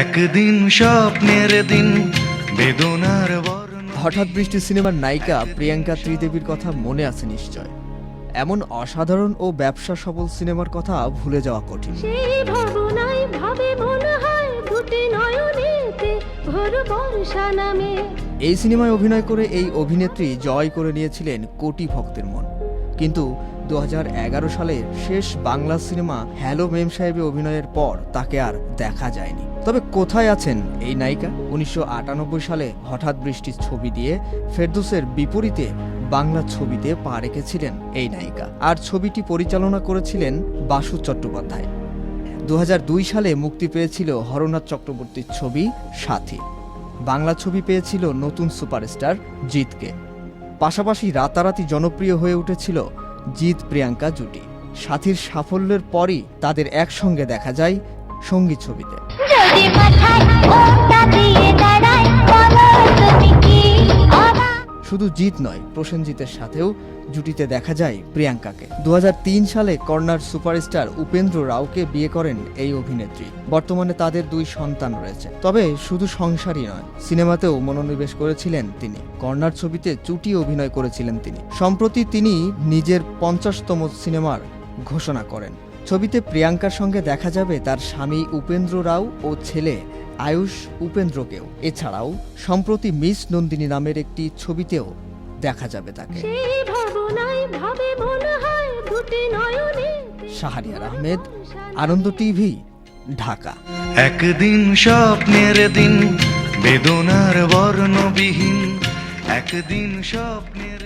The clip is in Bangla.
একদিন স্বপ্নের দিন বেদনার হঠাৎ বৃষ্টি সিনেমার নায়িকা প্রিয়াঙ্কা ত্রিদেবীর কথা মনে আছে নিশ্চয়। এমন অসাধারণ ও ব্যবসা সফল সিনেমার কথা ভুলে যাওয়া কঠিন। সেই ভাবনায় ভাবে মনে হয় দুটি নয়নেতে ভোর বর্ষা নামে। এই সিনেমায় অভিনয় করে এই অভিনেত্রী জয় করে নিয়েছিলেন কোটি ভক্তের মন। কিন্তু দু সালে শেষ বাংলা সিনেমা হ্যালো মেম সাহেবে অভিনয়ের পর তাকে আর দেখা যায়নি। তবে কোথায় আছেন এই নায়িকা? উনিশশো আটানব্বই সালে হঠাৎ বৃষ্টির ছবি দিয়ে ফেরদুসের বিপরীতে বাংলা ছবিতে পা রেখেছিলেন এই নায়িকা। আর ছবিটি পরিচালনা করেছিলেন বাসু চট্টোপাধ্যায়। দু হাজার দুই সালে মুক্তি পেয়েছিল হরনাথ চক্রবর্তীর ছবি সাথী। বাংলা ছবি পেয়েছিল নতুন সুপারস্টার জিতকে পাশাপাশি রাতারাতি জনপ্রিয় হয়ে উঠেছিল জিৎ প্রিয়াঙ্কা জুটি। সাথীর সাফল্যের পরই তাদের একসঙ্গে দেখা যায় সংগীত ছবিতে। শুধু জিৎ নয়, প্রসেনজিতের সাথেও জুটিতে দেখা যায় প্রিয়াঙ্কাকে। দুহাজার তিন সালে কর্নার সুপারস্টার উপেন্দ্র রাওকে বিয়ে করেন এই অভিনেত্রী। বর্তমানে তাদের দুই সন্তান রয়েছে। তবে শুধু সংসারই নয়, সিনেমাতেও মনোনিবেশ করেছিলেন তিনি। কর্নার ছবিতে চুটি অভিনয় করেছিলেন তিনি। সম্প্রতি তিনি নিজের পঞ্চাশতম সিনেমার ঘোষণা করেন। ছবিতে প্রিয়াঙ্কার সঙ্গে দেখা যাবে তার স্বামী উপেন্দ্র রাও ও ছেলে আয়ুষ উপেন্দ্রকেও। এছাড়াও সম্প্রতি মিস নন্দিনী নামের একটি ছবিতেও দেখা যাবে তাকে। শাহরিয়ার আহমেদ আনন্দ টিভি ঢাকা। একদিন স্বপ্নের দিন বেদনার বর্ণবিহীন। একদিন স্বপ্নের